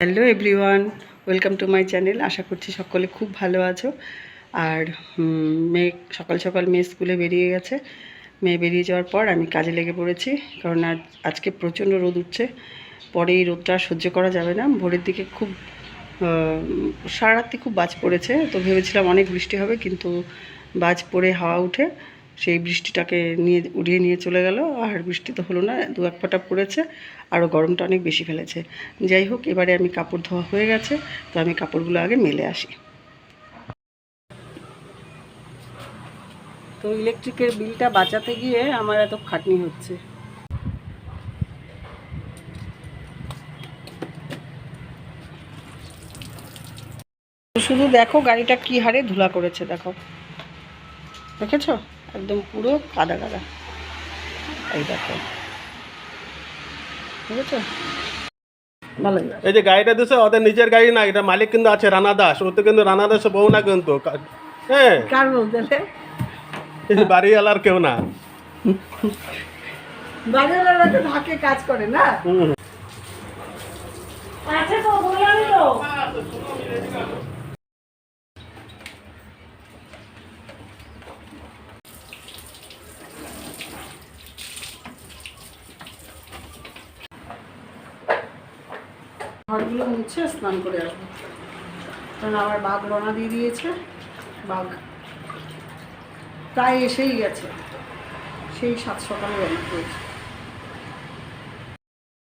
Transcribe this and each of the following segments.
Hello everyone, welcome to my channel. আশা করছি সকলে খুব ভালো আছো। আর মেয়ে, সকাল সকাল মেয়ে স্কুলে বেরিয়ে গেছে। মেয়ে বেরিয়ে যাওয়ার পর আমি কাজে লেগে পড়েছি, কারণ আজ, আজকে প্রচণ্ড রোদ উঠছে। পরে এই রোদটা সহ্য করা যাবে না। ভোরের দিকে খুব সারা রাত্রি খুব বাজ পড়েছে। তো ভেবেছিলাম অনেক বৃষ্টি হবে, কিন্তু বাজ পড়ে হাওয়া উঠে সেই বৃষ্টিটাকে নিয়ে উড়িয়ে নিয়ে চলে গেল। আর বৃষ্টি তো হলো না, দু এক ফোঁটা পড়েছে আরও গরমটা অনেক বেশি ফেলেছে। যাই হোক, এবারে আমি কাপড় ধোয়া হয়ে গেছে, তো আমি কাপড়গুলো আগে মেলে আসি। তো ইলেকট্রিকের বিলটা বাঁচাতে গিয়ে আমার এত খাটনি হচ্ছে। শুধু দেখো গাড়িটা কি হারে ধুলা করেছে, দেখো। দেখেছ? একদম পুরো কাদা কাদা। এই দেখো। ভালো এই যে গাড়িটা দিছে ওদের নিজের গাড়ি না এটা মালিক কিন্তু আছে রানা দাস। ও তো কিন্তু রানা দাসের বউ না কিন্তু। হ্যাঁ। কার বলতে বাড়িওয়ালার কেউ না। বাজারওয়ালা তো ঢাকে কাজ করে না হুম। আছে তো বললাম তো ঘরগুলো মুছে স্নান করে আসব। কারণ আমার বাঘ রওনা দিয়ে দিয়েছে, বাঘ প্রায় এসেই গেছে। সেই সাত সকালে রওনা করেছে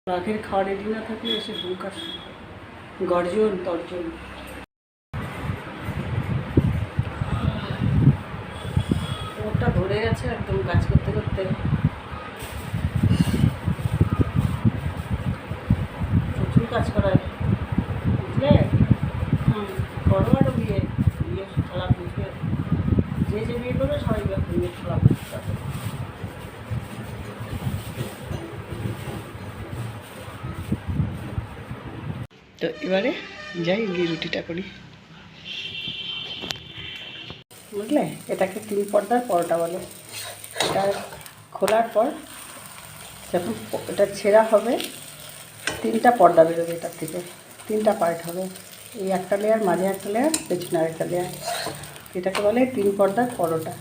বাঘের খাওয়া রেডি না থাকলে এসে হুঙ্কার গর্জন, তর্জন। ওটা ধরে গেছে একদম কাজ কাজ করায় বুঝলে? হুম করো আরও বিয়ে বিয়ে খেলা বুঝবে। যে যে বিয়ে করবে, সবাই বিয়ে খেলা তো এবারে যাই, গিয়ে রুটিটা করি। বুঝলে? এটাকে তিন পর্দার, পরোটা বলে। এটা খোলার পর যখন এটা ছেঁড়া হবে তিনটা পর্দা বেরোবে এটার থেকে। তিনটা পার্ট হবে। এই একটা লেয়ার মাঝে একটা লেয়ার পেছনে আরেকটা লেয়ার এটাকে বলে তিন পর্দার পরোটা।